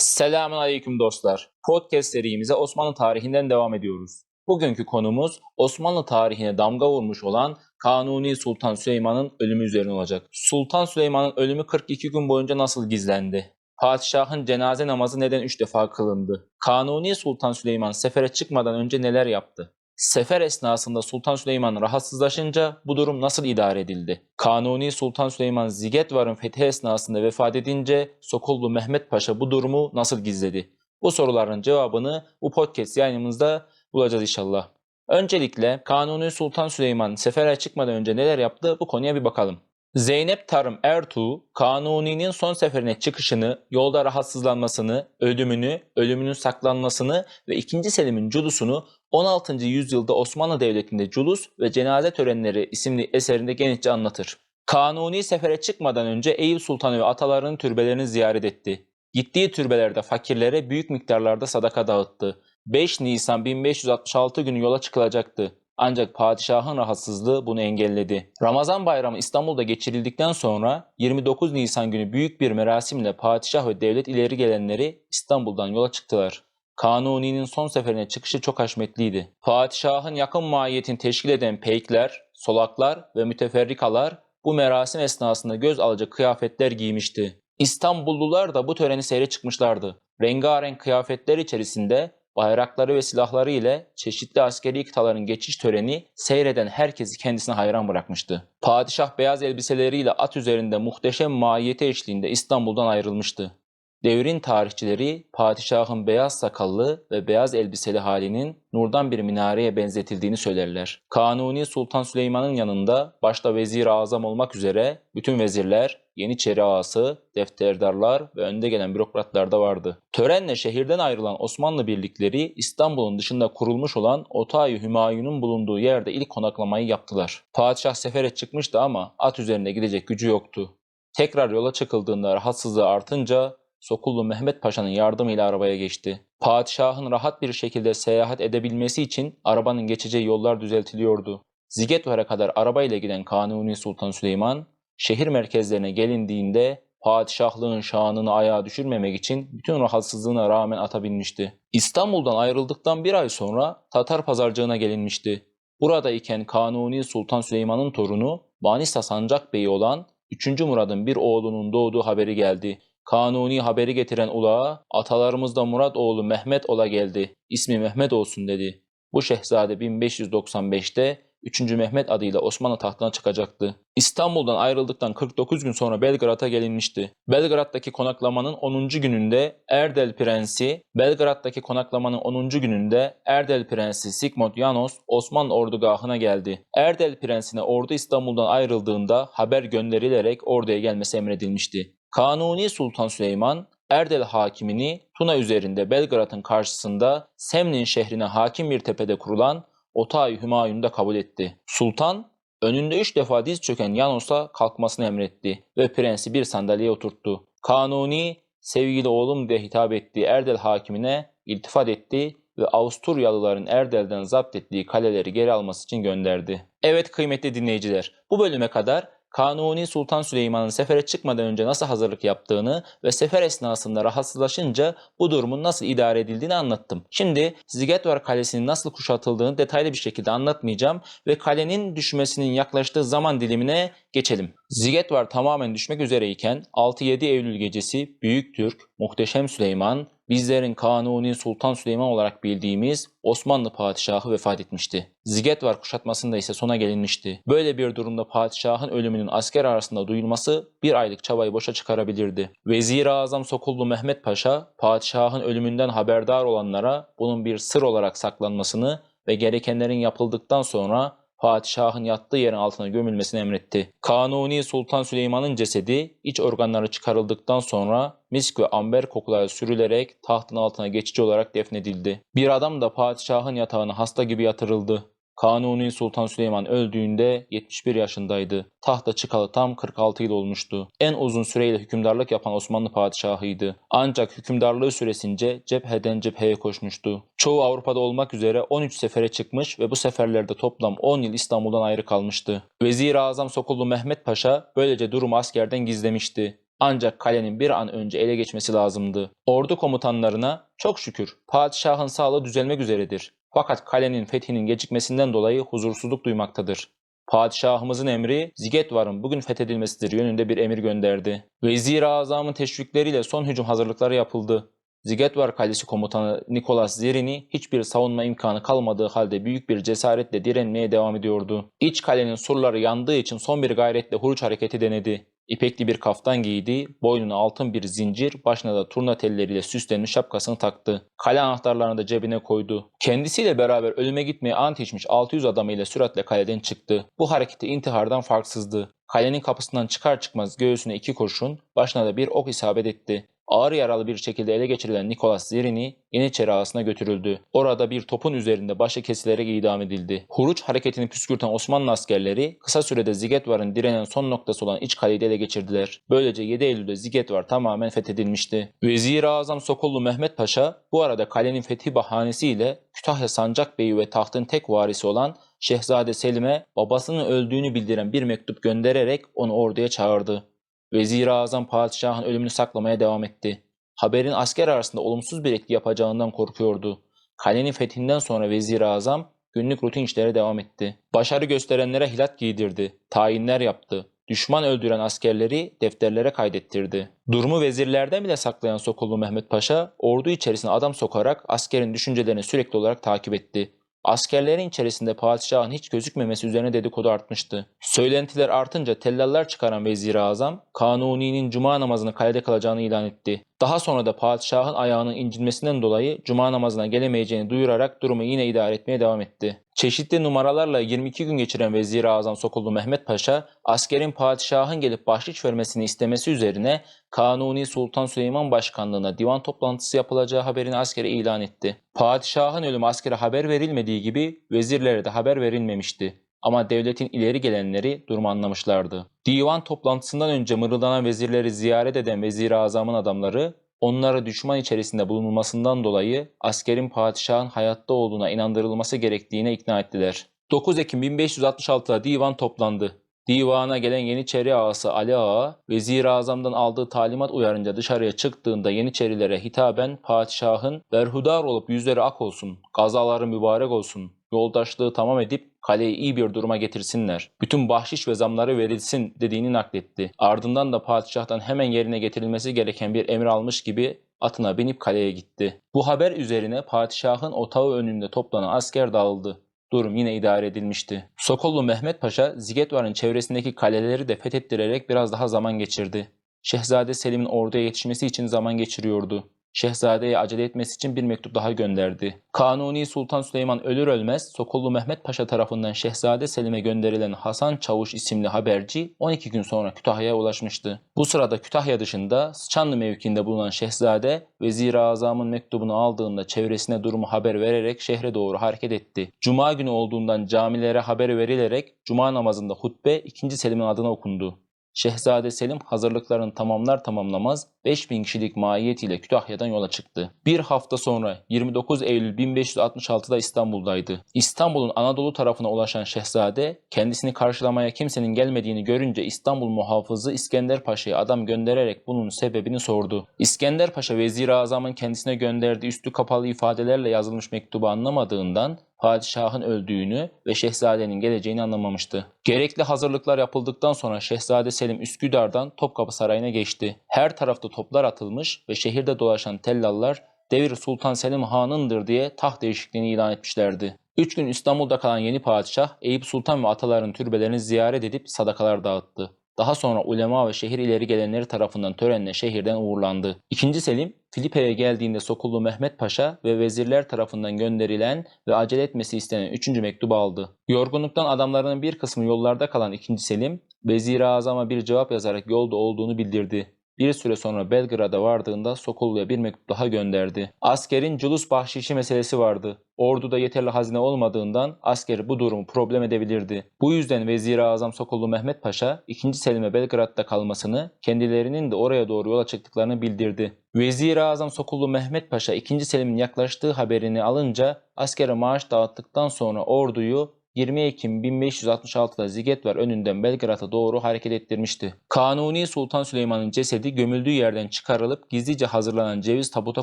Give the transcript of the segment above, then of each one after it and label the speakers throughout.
Speaker 1: Selamun Aleyküm dostlar. Podcast serimize Osmanlı tarihinden devam ediyoruz. Bugünkü konumuz Osmanlı tarihine damga vurmuş olan Kanuni Sultan Süleyman'ın ölümü üzerine olacak. Sultan Süleyman'ın ölümü 42 gün boyunca nasıl gizlendi? Padişahın cenaze namazı neden 3 defa kılındı? Kanuni Sultan Süleyman sefere çıkmadan önce neler yaptı? Sefer esnasında Sultan Süleyman rahatsızlaşınca bu durum nasıl idare edildi? Kanuni Sultan Süleyman Zigetvar'ın fethi esnasında vefat edince Sokullu Mehmet Paşa bu durumu nasıl gizledi? Bu soruların cevabını bu podcast yayınımızda bulacağız inşallah. Öncelikle Kanuni Sultan Süleyman sefere çıkmadan önce neler yaptı bu konuya bir bakalım. Zeynep Tarım Ertuğ, Kanuni'nin son seferine çıkışını, yolda rahatsızlanmasını, ölümünü, ölümünün saklanmasını ve 2. Selim'in culusunu 16. yüzyılda Osmanlı Devleti'nde Culus ve Cenaze Törenleri isimli eserinde genişçe anlatır. Kanuni sefere çıkmadan önce Eyüp Sultanı ve atalarının türbelerini ziyaret etti. Gittiği türbelerde fakirlere büyük miktarlarda sadaka dağıttı. 5 Nisan 1566 günü yola çıkılacaktı. Ancak padişahın rahatsızlığı bunu engelledi. Ramazan bayramı İstanbul'da geçirildikten sonra 29 Nisan günü büyük bir merasimle padişah ve devlet ileri gelenleri İstanbul'dan yola çıktılar. Kanuni'nin son seferine çıkışı çok haşmetliydi. Padişahın yakın mahiyetini teşkil eden peykler, solaklar ve müteferrikalar bu merasim esnasında göz alıcı kıyafetler giymişti. İstanbullular da bu töreni seyre çıkmışlardı. Rengarenk kıyafetler içerisinde bayrakları ve silahları ile çeşitli askeri kıtaların geçiş töreni seyreden herkesi kendisine hayran bırakmıştı. Padişah beyaz elbiseleriyle at üzerinde muhteşem mahiyeti eşliğinde İstanbul'dan ayrılmıştı. Devrin tarihçileri padişahın beyaz sakallı ve beyaz elbiseli halinin nurdan bir minareye benzetildiğini söylerler. Kanuni Sultan Süleyman'ın yanında başta vezir-i azam olmak üzere bütün vezirler, Yeniçeri ağası, defterdarlar ve önde gelen bürokratlar da vardı. Törenle şehirden ayrılan Osmanlı birlikleri İstanbul'un dışında kurulmuş olan Otayi Hümayun'un bulunduğu yerde ilk konaklamayı yaptılar. Padişah sefere çıkmıştı ama at üzerinde gidecek gücü yoktu. Tekrar yola çıkıldığında rahatsızlığı artınca Sokullu Mehmet Paşa'nın yardımıyla arabaya geçti. Padişahın rahat bir şekilde seyahat edebilmesi için arabanın geçeceği yollar düzeltiliyordu. Zigetvar'a kadar arabayla giden Kanuni Sultan Süleyman, şehir merkezlerine gelindiğinde padişahlığın şanını ayağa düşürmemek için bütün rahatsızlığına rağmen ata binmişti. İstanbul'dan ayrıldıktan bir ay sonra Tatar pazarcığına gelinmişti. Buradayken Kanuni Sultan Süleyman'ın torunu Manisa Sancak Bey'i olan 3. Murad'ın bir oğlunun doğduğu haberi geldi. Kanuni haberi getiren ulağa atalarımızda Murat oğlu Mehmet ola geldi. İsmi Mehmet olsun dedi. Bu şehzade 1595'te 3. Mehmet adıyla Osmanlı tahtına çıkacaktı. İstanbul'dan ayrıldıktan 49 gün sonra Belgrad'a gelinmişti. Belgrad'daki konaklamanın 10. gününde Erdel Prensi, Belgrad'daki konaklamanın 10. gününde Erdel Prensi Sigmund Janos Osmanlı ordugahına geldi. Erdel Prensi'ne ordu İstanbul'dan ayrıldığında haber gönderilerek orduya gelmesi emredilmişti. Kanuni Sultan Süleyman Erdel hakimini Tuna üzerinde Belgrad'ın karşısında Semnin şehrine hakim bir tepede kurulan Otay Hümayun'u da kabul etti. Sultan önünde üç defa diz çöken Yanos'a kalkmasını emretti ve prensi bir sandalyeye oturttu. Kanuni sevgili oğlum diye hitap ettiği Erdel hakimine iltifat etti ve Avusturyalıların Erdel'den zapt ettiği kaleleri geri alması için gönderdi. Evet kıymetli dinleyiciler bu bölüme kadar Kanuni Sultan Süleyman'ın sefere çıkmadan önce nasıl hazırlık yaptığını ve sefer esnasında rahatsızlaşınca bu durumun nasıl idare edildiğini anlattım. Şimdi Zigetvar Kalesi'nin nasıl kuşatıldığını detaylı bir şekilde anlatmayacağım ve kalenin düşmesinin yaklaştığı zaman dilimine geçelim. Zigetvar tamamen düşmek üzereyken 6-7 Eylül gecesi Büyük Türk, Muhteşem Süleyman, bizlerin Kanuni Sultan Süleyman olarak bildiğimiz Osmanlı padişahı vefat etmişti. Zigetvar kuşatmasında ise sona gelinmişti. Böyle bir durumda padişahın ölümünün asker arasında duyulması bir aylık çabayı boşa çıkarabilirdi. Vezir-i Azam Sokullu Mehmet Paşa, padişahın ölümünden haberdar olanlara bunun bir sır olarak saklanmasını ve gerekenlerin yapıldıktan sonra padişahın yattığı yerin altına gömülmesini emretti. Kanuni Sultan Süleyman'ın cesedi iç organları çıkarıldıktan sonra misk ve amber kokular sürülerek tahtın altına geçici olarak defnedildi. Bir adam da padişahın yatağına hasta gibi yatırıldı. Kanuni Sultan Süleyman öldüğünde 71 yaşındaydı. Tahta çıkalı tam 46 yıl olmuştu. En uzun süreyle hükümdarlık yapan Osmanlı padişahıydı. Ancak hükümdarlığı süresince cepheden cepheye koşmuştu. Çoğu Avrupa'da olmak üzere 13 sefere çıkmış ve bu seferlerde toplam 10 yıl İstanbul'dan ayrı kalmıştı. Vezir-i Azam Sokullu Mehmet Paşa böylece durumu askerden gizlemişti. Ancak kalenin bir an önce ele geçmesi lazımdı. Ordu komutanlarına çok şükür padişahın sağlığı düzelmek üzeredir. Fakat kalenin fethinin gecikmesinden dolayı huzursuzluk duymaktadır. Padişahımızın emri Zigetvar'ın bugün fethedilmesidir yönünde bir emir gönderdi. Vezir-i Azam'ın teşvikleriyle son hücum hazırlıkları yapıldı. Zigetvar Kalesi komutanı Nikolas Zerini hiçbir savunma imkanı kalmadığı halde büyük bir cesaretle direnmeye devam ediyordu. İç kalenin surları yandığı için son bir gayretle huruç hareketi denedi. İpekli bir kaftan giydi, boynuna altın bir zincir, başına da turna telleriyle süslenmiş şapkasını taktı. Kale anahtarlarını da cebine koydu. Kendisiyle beraber ölüme gitmeye ant içmiş 600 adamıyla süratle kaleden çıktı. Bu hareketi intihardan farksızdı. Kalenin kapısından çıkar çıkmaz göğsüne iki kurşun, başına da bir ok isabet etti. Ağır yaralı bir şekilde ele geçirilen Nikolas Zerini Yeniçeri ağasına götürüldü. Orada bir topun üzerinde başı kesilerek idam edildi. Huruç hareketini püskürten Osmanlı askerleri kısa sürede Zigetvar'ın direnen son noktası olan iç kaleyi ele geçirdiler. Böylece 7 Eylül'de Zigetvar tamamen fethedilmişti. Vezir-i Azam Sokollu Mehmet Paşa bu arada kalenin fethi bahanesiyle Kütahya Sancak Beyi ve tahtın tek varisi olan Şehzade Selim'e babasının öldüğünü bildiren bir mektup göndererek onu orduya çağırdı. Vezir-i Azam padişahın ölümünü saklamaya devam etti. Haberin asker arasında olumsuz bir etki yapacağından korkuyordu. Kalenin fethinden sonra Vezir-i Azam günlük rutin işlere devam etti. Başarı gösterenlere hilat giydirdi, tayinler yaptı. Düşman öldüren askerleri defterlere kaydettirdi. Durumu vezirlerden bile saklayan Sokullu Mehmet Paşa, ordu içerisine adam sokarak askerin düşüncelerini sürekli olarak takip etti. Askerlerin içerisinde padişahın hiç gözükmemesi üzerine dedikodu artmıştı. Söylentiler artınca tellallar çıkaran Vezir-i Azam, Kanuni'nin cuma namazını kalede kalacağını ilan etti. Daha sonra da padişahın ayağının incinmesinden dolayı cuma namazına gelemeyeceğini duyurarak durumu yine idare etmeye devam etti. Çeşitli numaralarla 22 gün geçiren Vezir-i Azam Sokullu Mehmet Paşa, askerin padişahın gelip bahşiş vermesini istemesi üzerine Kanuni Sultan Süleyman Başkanlığına divan toplantısı yapılacağı haberini askere ilan etti. Padişahın ölümü askere haber verilmediği gibi vezirlere de haber verilmemişti. Ama devletin ileri gelenleri durumu anlamışlardı. Divan toplantısından önce mırıldanan vezirleri ziyaret eden Vezir-i Azam'ın adamları onlara düşman içerisinde bulunulmasından dolayı askerin padişahın hayatta olduğuna inandırılması gerektiğine ikna ettiler. 9 Ekim 1566'da divan toplandı. Divana gelen Yeniçeri ağası Ali Ağa, Vezir-i Azam'dan aldığı talimat uyarınca dışarıya çıktığında Yeniçerilere hitaben padişahın berhudar olup yüzleri ak olsun, gazaları mübarek olsun, yoldaşlığı tamam edip kaleyi iyi bir duruma getirsinler. Bütün bahşiş ve zamları verilsin dediğini nakletti. Ardından da padişahtan hemen yerine getirilmesi gereken bir emir almış gibi atına binip kaleye gitti. Bu haber üzerine padişahın otağı önünde toplanan asker dağıldı. Durum yine idare edilmişti. Sokollu Mehmet Paşa Zigetvar'ın çevresindeki kaleleri de fethettirerek biraz daha zaman geçirdi. Şehzade Selim'in orduya yetişmesi için zaman geçiriyordu. Şehzadeye acele etmesi için bir mektup daha gönderdi. Kanuni Sultan Süleyman ölür ölmez Sokollu Mehmet Paşa tarafından Şehzade Selim'e gönderilen Hasan Çavuş isimli haberci 12 gün sonra Kütahya'ya ulaşmıştı. Bu sırada Kütahya dışında Sıçanlı mevkiinde bulunan Şehzade Vezir-i Azam'ın mektubunu aldığında çevresine durumu haber vererek şehre doğru hareket etti. Cuma günü olduğundan camilere haber verilerek Cuma namazında hutbe 2. Selim'in adına okundu. Şehzade Selim hazırlıklarını tamamlar tamamlamaz 5000 kişilik mahiyetiyle Kütahya'dan yola çıktı. Bir hafta sonra 29 Eylül 1566'da İstanbul'daydı. İstanbul'un Anadolu tarafına ulaşan Şehzade kendisini karşılamaya kimsenin gelmediğini görünce İstanbul muhafızı İskender Paşa'ya adam göndererek bunun sebebini sordu. İskender Paşa Vezir-i Azam'ın kendisine gönderdiği üstü kapalı ifadelerle yazılmış mektubu anlamadığından padişahın öldüğünü ve şehzadenin geleceğini anlamamıştı. Gerekli hazırlıklar yapıldıktan sonra Şehzade Selim Üsküdar'dan Topkapı Sarayı'na geçti. Her tarafta toplar atılmış ve şehirde dolaşan tellallar devir Sultan Selim Han'ındır diye taht değişikliğini ilan etmişlerdi. Üç gün İstanbul'da kalan yeni padişah Eyüp Sultan ve ataların türbelerini ziyaret edip sadakalar dağıttı. Daha sonra ulema ve şehir ileri gelenleri tarafından törenle şehirden uğurlandı. İkinci Selim, Filipe'ye geldiğinde Sokullu Mehmet Paşa ve vezirler tarafından gönderilen ve acele etmesi istenen üçüncü mektubu aldı. Yorgunluktan adamlarının bir kısmı yollarda kalan ikinci Selim, Vezir-i Azam'a bir cevap yazarak yolda olduğunu bildirdi. Bir süre sonra Belgrad'a vardığında Sokollu'ya bir mektup daha gönderdi. Askerin culus bahşişi meselesi vardı. Orduda yeterli hazine olmadığından asker bu durumu problem edebilirdi. Bu yüzden Vezir-i Azam Sokollu Mehmet Paşa 2. Selim'e Belgrad'da kalmasını, kendilerinin de oraya doğru yola çıktıklarını bildirdi. Vezir-i Azam Sokullu Mehmet Paşa 2. Selim'in yaklaştığı haberini alınca askere maaş dağıttıktan sonra orduyu 20 Ekim 1566'da Zigetvar önünden Belgrad'a doğru hareket ettirmişti. Kanuni Sultan Süleyman'ın cesedi gömüldüğü yerden çıkarılıp gizlice hazırlanan ceviz tabuta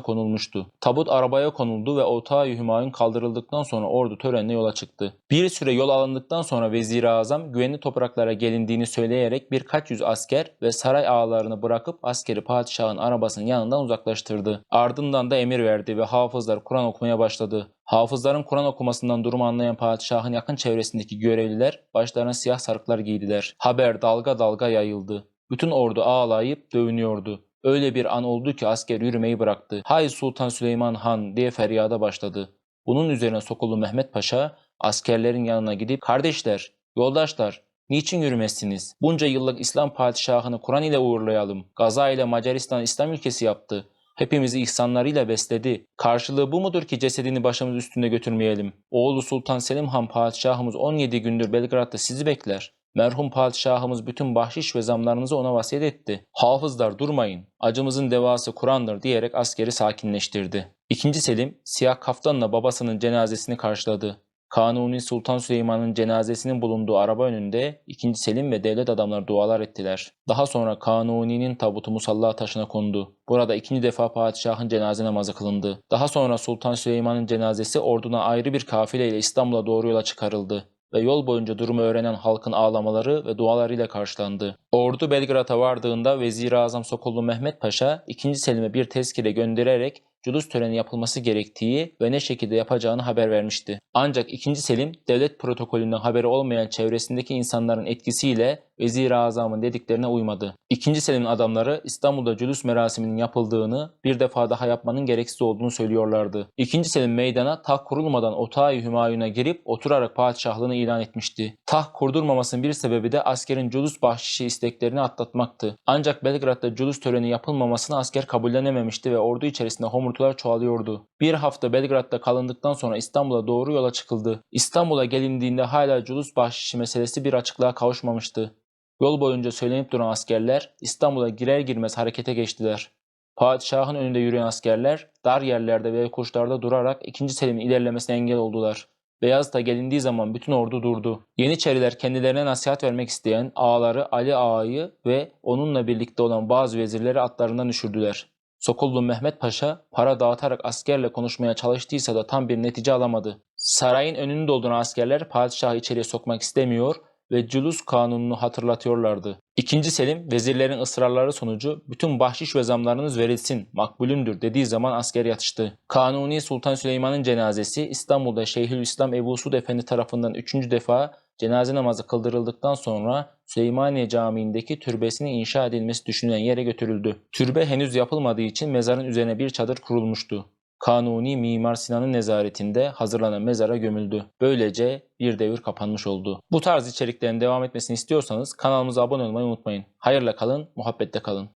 Speaker 1: konulmuştu. Tabut arabaya konuldu ve Otağı Hümayun kaldırıldıktan sonra ordu törenle yola çıktı. Bir süre yol alındıktan sonra Vezir-i Azam güvenli topraklara gelindiğini söyleyerek birkaç yüz asker ve saray ağalarını bırakıp askeri padişahın arabasının yanından uzaklaştırdı. Ardından da emir verdi ve hafızlar Kur'an okumaya başladı. Hafızların Kur'an okumasından durumu anlayan padişahın yakın çevresindeki görevliler başlarına siyah sarıklar giydiler. Haber dalga dalga yayıldı. Bütün ordu ağlayıp dövünüyordu. Öyle bir an oldu ki asker yürümeyi bıraktı. Hay Sultan Süleyman Han diye feryada başladı. Bunun üzerine Sokullu Mehmet Paşa askerlerin yanına gidip kardeşler, yoldaşlar niçin yürümezsiniz? Bunca yıllık İslam padişahını Kur'an ile uğurlayalım. Gaza ile Macaristan İslam ülkesi yaptı. Hepimizi ihsanlarıyla besledi. Karşılığı bu mudur ki cesedini başımız üstünde götürmeyelim? Oğlu Sultan Selim Han padişahımız 17 gündür Belgrad'da sizi bekler. Merhum padişahımız bütün bahşiş ve zamlarınızı ona vasiyet etti. Hafızlar durmayın. Acımızın devası Kur'an'dır diyerek askeri sakinleştirdi. İkinci Selim siyah kaftanla babasının cenazesini karşıladı. Kanuni Sultan Süleyman'ın cenazesinin bulunduğu araba önünde 2. Selim ve devlet adamları dualar ettiler. Daha sonra Kanuni'nin tabutu musalla taşına kondu. Burada ikinci defa padişahın cenaze namazı kılındı. Daha sonra Sultan Süleyman'ın cenazesi orduna ayrı bir kafileyle İstanbul'a doğru yola çıkarıldı ve yol boyunca durumu öğrenen halkın ağlamaları ve dualarıyla karşılandı. Ordu Belgrad'a vardığında Vezir-i Azam Sokullu Mehmet Paşa 2. Selim'e bir tezkire göndererek culus töreni yapılması gerektiği ve ne şekilde yapacağını haber vermişti. Ancak 2. Selim devlet protokolünden haberi olmayan çevresindeki insanların etkisiyle Vezir-i Azam'ın dediklerine uymadı. 2. Selim'in adamları İstanbul'da culus merasiminin yapıldığını bir defa daha yapmanın gereksiz olduğunu söylüyorlardı. 2. Selim meydana taht kurulmadan Otağı Hümayun'a girip oturarak padişahlığını ilan etmişti. Taht kurdurmamasının bir sebebi de askerin culus bahşişi isteklerini atlatmaktı. Ancak Belgrad'da culus töreni yapılmamasını asker kabullenememişti ve ordu içerisinde homurtular çoğalıyordu. Bir hafta Belgrad'da kalındıktan sonra İstanbul'a doğru yola çıkıldı. İstanbul'a gelindiğinde hala culus bahşişi meselesi bir açıklığa kavuşmamıştı. Yol boyunca söylenip duran askerler İstanbul'a girer girmez harekete geçtiler. Padişahın önünde yürüyen askerler dar yerlerde ve kuşlarda durarak 2. Selim'in ilerlemesine engel oldular. Beyazıt'a gelindiği zaman bütün ordu durdu. Yeniçeriler kendilerine nasihat vermek isteyen ağaları Ali Ağa'yı ve onunla birlikte olan bazı vezirleri atlarından düşürdüler. Sokullu Mehmet Paşa para dağıtarak askerle konuşmaya çalıştıysa da tam bir netice alamadı. Sarayın önünü dolduran askerler padişahı içeriye sokmak istemiyor ve culus kanununu hatırlatıyorlardı. İkinci Selim vezirlerin ısrarları sonucu bütün bahşiş ve zamlarınız verilsin, makbulündür dediği zaman asker yatıştı. Kanuni Sultan Süleyman'ın cenazesi İstanbul'da Şeyhülislam Ebu Suud Efendi tarafından üçüncü defa cenaze namazı kıldırıldıktan sonra Süleymaniye Camii'ndeki türbesinin inşa edilmesi düşünülen yere götürüldü. Türbe henüz yapılmadığı için mezarın üzerine bir çadır kurulmuştu. Kanuni Mimar Sinan'ın nezaretinde hazırlanan mezara gömüldü. Böylece bir devir kapanmış oldu. Bu tarz içeriklerin devam etmesini istiyorsanız kanalımıza abone olmayı unutmayın. Hayırla kalın, muhabbette kalın.